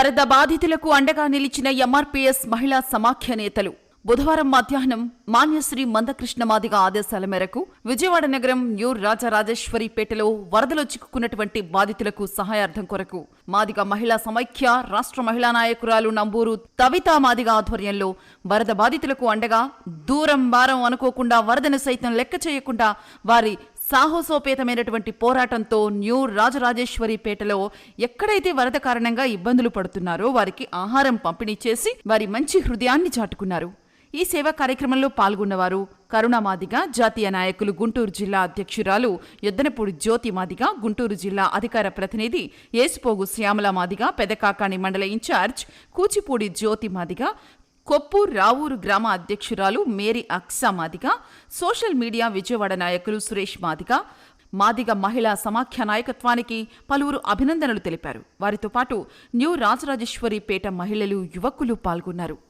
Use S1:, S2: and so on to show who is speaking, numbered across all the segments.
S1: వరద బాధితులకు అండగా నిలిచిన ఎంఆర్పీఎస్ మహిళా సమాఖ్య నేతలు బుధవారం మధ్యాహ్నం మాన్యశ్రీ మందకృష్ణ మాదిగ ఆదేశాల మేరకు విజయవాడ నగరం న్యూ రాజరాజేశ్వరిపేటలో వరదలో చిక్కుకున్నటువంటి బాధితులకు సహాయార్థం కొరకు మాదిగ మహిళా సమైక్య రాష్ట్ర మహిళా నాయకురాలు నంబూరు తవితా మాదిగ ఆధ్వర్యంలో వరద బాధితులకు అండగా దూరం భారం అనుకోకుండా వరదను సైతం లెక్క చేయకుండా వారి సాహసోపేతమైనటువంటి పోరాటంతో న్యూ రాజరాజేశ్వరిపేటలో ఎక్కడైతే వరద కారణంగా ఇబ్బందులు పడుతున్నారో వారికి ఆహారం పంపిణీ చేసి వారి మంచి హృదయాన్ని చాటుకున్నారు. ఈ సేవా కార్యక్రమంలో పాల్గొన్నవారు కరుణామాదిగ జాతీయ నాయకులు గుంటూరు జిల్లా అధ్యక్షురాలు ఎద్దనపూడి జ్యోతి మాదిగ గుంటూరు జిల్లా అధికార ప్రతినిధి ఏసుపోగు శ్యామల మాదిగ పెదకాకాణి మండల ఇన్ఛార్జ్ కూచిపూడి జ్యోతి మాదిగ కొప్పూర్ రావూరు గ్రామ అధ్యక్షురాలు Mary Aksa Madiga social media Vijayawada నాయకులు సురేష్ మాదిగ మాదిగ మహిళా సమాఖ్య నాయకత్వానికి పలువురు అభినందనలు తెలిపారు. వారితో పాటు న్యూ రాజరాజేశ్వరి పేట మహిళలు యువకులు పాల్గొన్నారు.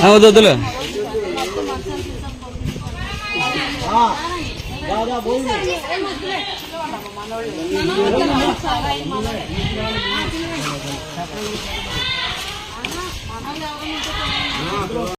S2: হ্যাঁ
S3: ওদের দিলে।